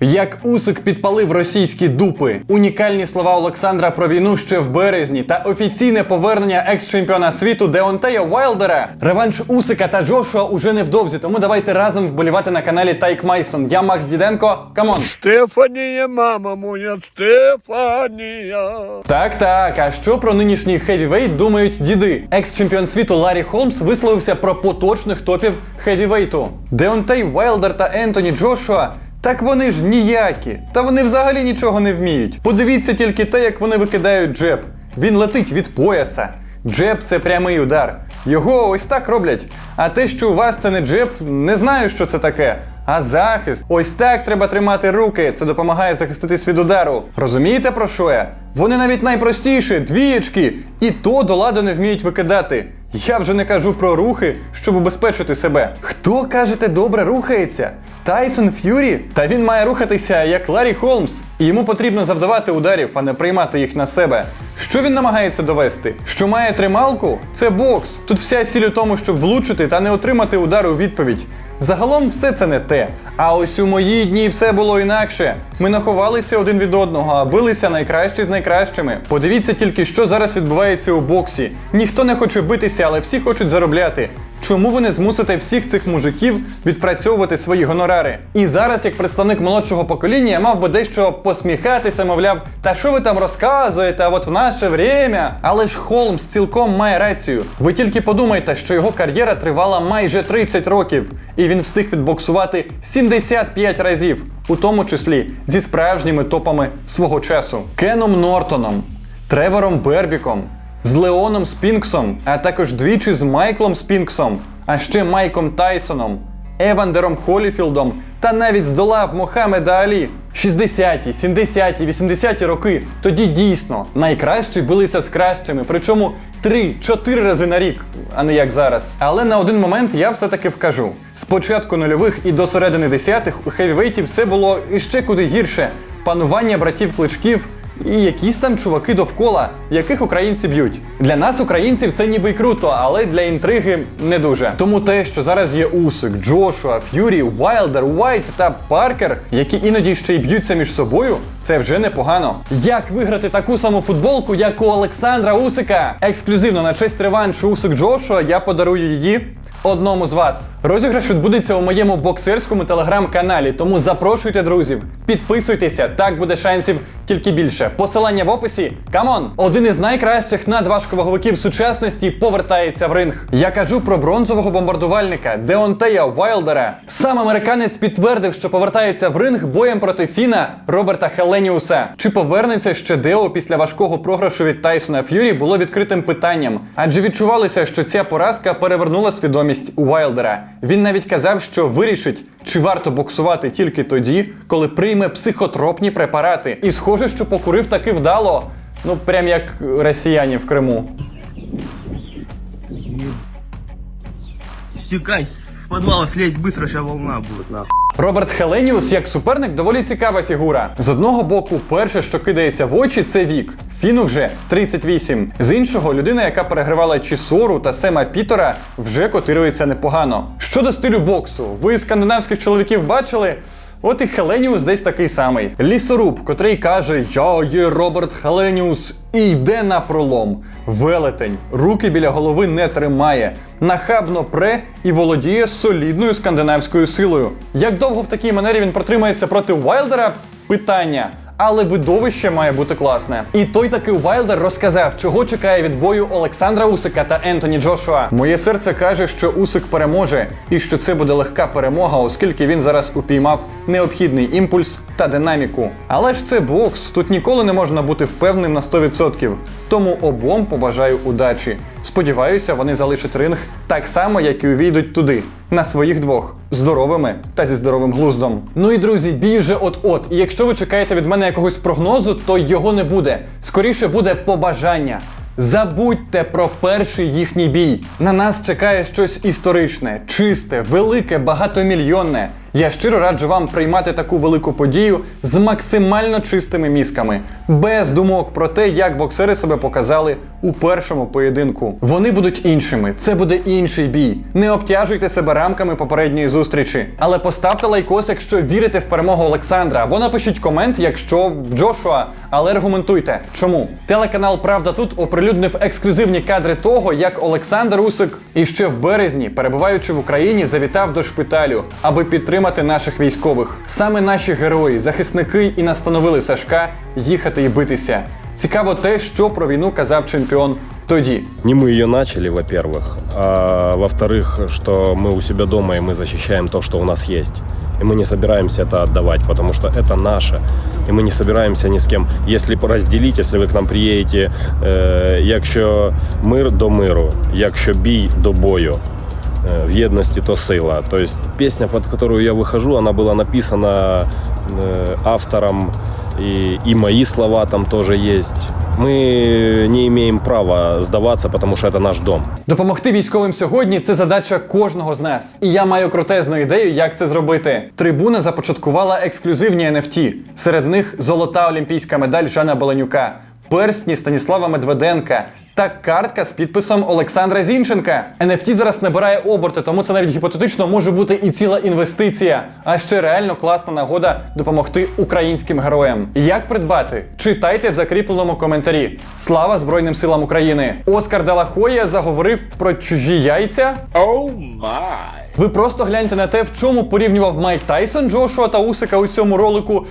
Як Усик підпалив російські дупи, унікальні слова Олександра про війну ще в березні та офіційне повернення екс-чемпіона світу Деонтея Уайлдера. Реванш Усика та Джошуа уже невдовзі, тому давайте разом вболівати на каналі Тайк Майсон. Я Макс Діденко. Камон! Стефанія, мама моя, Стефанія. Так, так. А що про нинішній хевівейт думають діди? Екс-чемпіон світу Ларі Холмс висловився про поточних топів хевівейту. Деонтей Уайлдер та Ентоні Джошуа. Так вони ж ніякі, та вони взагалі нічого не вміють. Подивіться тільки те, як вони викидають джеб. Він летить від пояса. Джеб це прямий удар. Його ось так роблять. А те, що у вас це не джеб, не знаю, що це таке. А захист. Ось так треба тримати руки. Це допомагає захиститись від удару. Розумієте про що я? Вони навіть найпростіші, двієчки, і то до ладу не вміють викидати. Я вже не кажу про рухи, щоб убезпечити себе. Хто кажете добре рухається? Тайсон Ф'юрі? Та він має рухатися як Ларі Холмс, і йому потрібно завдавати ударів, а не приймати їх на себе. Що він намагається довести? Що має трималку? Це бокс. Тут вся сіль у тому, щоб влучити та не отримати удар у відповідь. Загалом все це не те. А ось у мої дні все було інакше. Ми наховалися один від одного, а билися найкращі з найкращими. Подивіться тільки, що зараз відбувається у боксі. Ніхто не хоче битися, але всі хочуть заробляти. Чому ви не змусите всіх цих мужиків відпрацьовувати свої гонорари? І зараз, як представник молодшого покоління, я мав би дещо посміхатися, мовляв, та що ви там розказуєте, а от в наше время. Але ж Холмс цілком має рацію. Ви тільки подумайте, що його кар'єра тривала майже 30 років, і він встиг відбоксувати 75 разів, у тому числі зі справжніми топами свого часу: Кеном Нортоном, Тревором Бербіком, з Леоном Спінксом, а також двічі з Майклом Спінксом, а ще Майком Тайсоном, Евандером Холіфілдом та навіть здолав Мохамеда Алі. 60-ті, 70-ті, 80-ті роки тоді дійсно найкращі билися з кращими, причому 3-4 рази на рік, а не як зараз. Але на один момент я все-таки вкажу: з початку нульових і до середини десятих у хевівейті все було іще куди гірше. Панування братів кличків і якісь там чуваки довкола, яких українці б'ють. Для нас, українців, це ніби й круто, але для інтриги не дуже. Тому те, що зараз є Усик, Джошуа, Ф'юрі, Уайлдер, Уайт та Паркер, які іноді ще й б'ються між собою, це вже непогано. Як виграти таку саму футболку, як у Олександра Усика? Ексклюзивно на честь реваншу Усик Джошуа я подарую її одному з вас. Розіграш відбудеться у моєму боксерському телеграм-каналі, тому запрошуйте друзів, підписуйтеся, так буде шансів тільки більше. Посилання в описі. Камон! Один із найкращих надважковаговиків сучасності повертається в ринг. Я кажу про бронзового бомбардувальника Деонтея Уайлдера. Сам американець підтвердив, що повертається в ринг боєм проти Фіна Роберта Хеленіуса. Чи повернеться ще Део після важкого програшу від Тайсона Ф'юрі було відкритим питанням, адже відчувалося, що ця поразка перевернула свідомість Уайлдера. Він навіть казав, що вирішить, чи варто боксувати тільки тоді, коли прийме психотропні препарати. І схоже, що покурив таки вдало. Ну, прям як росіяни в Криму. Стекай, с подвала слезь быстро, сейчас волна будет, нахуй. Роберт Хеленіус як суперник доволі цікава фігура. З одного боку, перше, що кидається в очі, це вік. Фіну вже 38. З іншого, людина, яка перегравала Чісору та Сема Пітера, вже котирується непогано. Щодо стилю боксу, ви скандинавських чоловіків бачили? От і Хеленіус десь такий самий. Лісоруб, котрий каже: Я є Роберт Хеленіус, і йде на пролом. Велетень, руки біля голови не тримає, нахабно пре і володіє солідною скандинавською силою. Як довго в такій манері він протримається проти Уайлдера? Питання. Але видовище має бути класне. І той таки Вайлдер розказав, чого чекає від бою Олександра Усика та Ентоні Джошуа. Моє серце каже, що Усик переможе, і що це буде легка перемога, оскільки він зараз упіймав необхідний імпульс та динаміку. Але ж це бокс, тут ніколи не можна бути впевненим на 100%. Тому обом побажаю удачі. Сподіваюся, вони залишать ринг так само, як і увійдуть туди, на своїх двох, здоровими та зі здоровим глуздом. Ну і друзі, бій вже от-от. І якщо ви чекаєте від мене якогось прогнозу, то його не буде. Скоріше буде побажання. Забудьте про перший їхній бій. На нас чекає щось історичне, чисте, велике, багатомільйонне. Я щиро раджу вам приймати таку велику подію з максимально чистими мізками, без думок про те, як боксери себе показали у першому поєдинку. Вони будуть іншими, це буде інший бій. Не обтяжуйте себе рамками попередньої зустрічі. Але поставте лайкос, якщо вірите в перемогу Олександра, або напишіть комент, якщо в Джошуа, але аргументуйте. Чому? Телеканал Правда тут оприлюднив ексклюзивні кадри того, як Олександр Усик іще в березні, перебуваючи в Україні, завітав до шпиталю, аби підтримати наших військових. Саме наші герої, захисники і настановили Сашка їхати і битися. Цікаво те, що про війну казав чемпіон тоді. Не мы ее начали, во-первых, а во-вторых, что мы у себя дома и мы защищаем то, что у нас есть. И мы не собираемся это отдавать, потому что это наше. И мы не собираемся ни с кем. Если разделить, если ви к нам приїдете, е, якщо мир до миру, якщо бій до бою, е, в єдності то сила. То есть песня, под которую я выхожу, она была написана э, автором, и, и мои слова там тоже есть. Мы не имеем права сдаваться, потому что это наш дом. Допомогти військовим сьогодні це задача кожного з нас. І я маю крутезну ідею, як це зробити. Трибуна започаткувала ексклюзивні NFT. Серед них золота олімпійська медаль Жана Беленюка, перстні Станіслава Медведенка. та картка з підписом Олександра Зінченка. NFT зараз набирає оберти, тому це навіть гіпотетично може бути і ціла інвестиція, а ще реально класна нагода допомогти українським героям. Як придбати? Читайте в закріпленому коментарі. Слава Збройним силам України! Оскар Делахоя заговорив про чужі яйця. Оу май. Ви просто гляньте на те, в чому порівнював Майк Тайсон Джошуа та Усика у цьому ролику.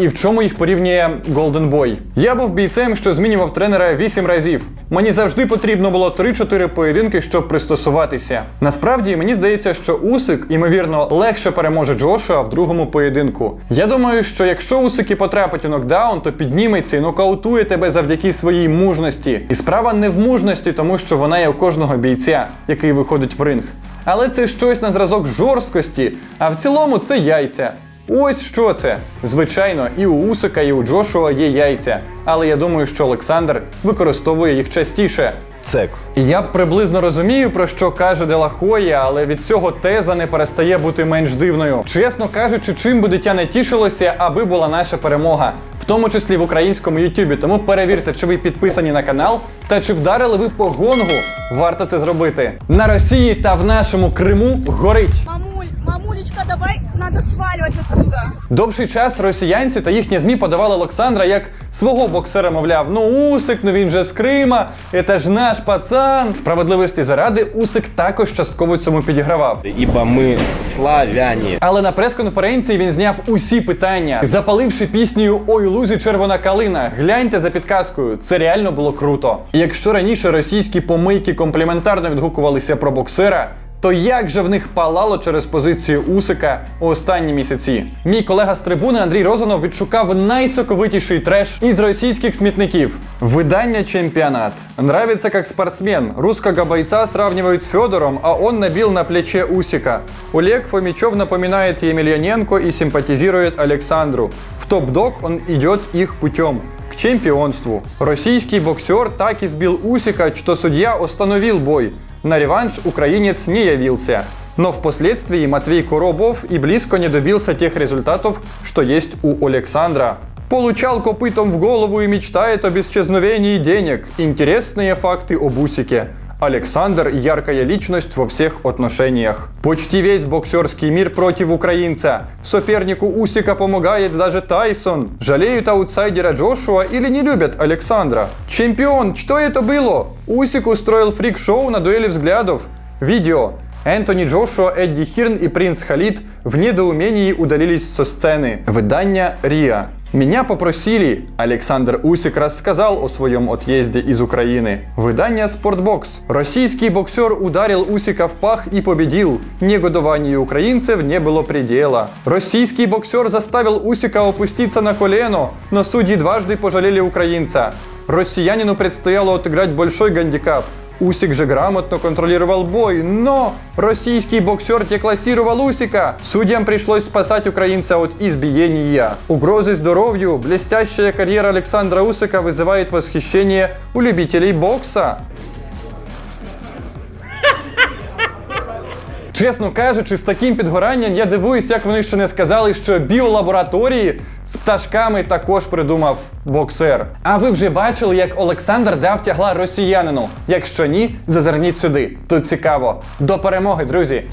І в чому їх порівнює Голден Бой. Я був бійцем, що змінював тренера 8 разів. Мені завжди потрібно було 3-4 поєдинки, щоб пристосуватися. Насправді мені здається, що Усик, ймовірно, легше переможе Джошуа в другому поєдинку. Я думаю, що якщо Усик і потрапить у нокдаун, то підніметься і нокаутує тебе завдяки своїй мужності. І справа не в мужності, тому що вона є у кожного бійця, який виходить в ринг. Але це щось на зразок жорсткості, а в цілому це яйця. Ось що це. Звичайно, і у Усика, і у Джошуа є яйця. Але я думаю, що Олександр використовує їх частіше. Секс. Я приблизно розумію, про що каже Делахоя, але від цього теза не перестає бути менш дивною. Чесно кажучи, чим би дитя не тішилося, аби була наша перемога. В тому числі в українському Ютубі. Тому перевірте, чи ви підписані на канал та чи вдарили ви по гонгу. Варто це зробити. На Росії та в нашому Криму горить. Мамуль, давай, надо сваливать отсюда. Довший час росіянці та їхні змі подавали Олександра як свого боксера, мовляв, ну Усик, ну він же з Крима, це ж наш пацан. Справедливості заради, Усик також частково цьому підігравав. ибо мы славяне. Але на прес-конференції він зняв усі питання, запаливши піснею Ой лузі червона калина. Гляньте за підказкою, це реально було круто. І Якщо раніше російські помийки компліментарно відгукувалися про боксера. То як же в них палало через позицію Усика у останні місяці? Мій колега з трибуни Андрій Розанов відшукав найсоковитіший треш із російських смітників. Видання чемпіонат. Нравится как спортсмен. Русского бойца сравнивают с Федором, а он набил на плече Усика. Олег Фомичев напоминает Емельяненко и симпатизирует Александру. В топ-дог он идет их путем к чемпионству. Российский боксер так избил Усика, что судья остановил бой. На реванш украинец не явился. Но впоследствии Матвей Коробов и близко не добился тех результатов, что есть у Александра. Получал копытом в голову и мечтает об исчезновении денег. Интересные факты об Усике. Александр – яркая личность во всех отношениях. Почти весь боксерский мир против украинца. Сопернику Усика помогает даже Тайсон. Жалеют аутсайдера Джошуа или не любят Александра? Чемпион, что это было? Усик устроил фрик-шоу на дуэли взглядов. Видео. Энтони Джошуа, Эдди Хирн и принц Халид в недоумении удалились со сцены. Выдание РИА. Меня попросили. Александр Усик рассказал о своем отъезде из Украины. Выдание Спортбокс. Российский боксер ударил Усика в пах и победил. Негодованию украинцев не было предела. Российский боксер заставил Усика опуститься на колено, но судьи дважды пожалели украинца. Россиянину предстояло отыграть большой гандикап. Усик же грамотно контролировал бой, но российский боксер деклассировал Усика. Судьям пришлось спасать украинца от избиения. Угрозы здоровью, блестящая карьера Александра Усика вызывает восхищение у любителей бокса. Чесно кажучи, з таким підгоранням я дивуюсь, як вони ще не сказали, що біолабораторії з пташками також придумав боксер. А ви вже бачили, як Олександр дав тягла росіянину? Якщо ні, зазирніть сюди. Тут цікаво. До перемоги, друзі!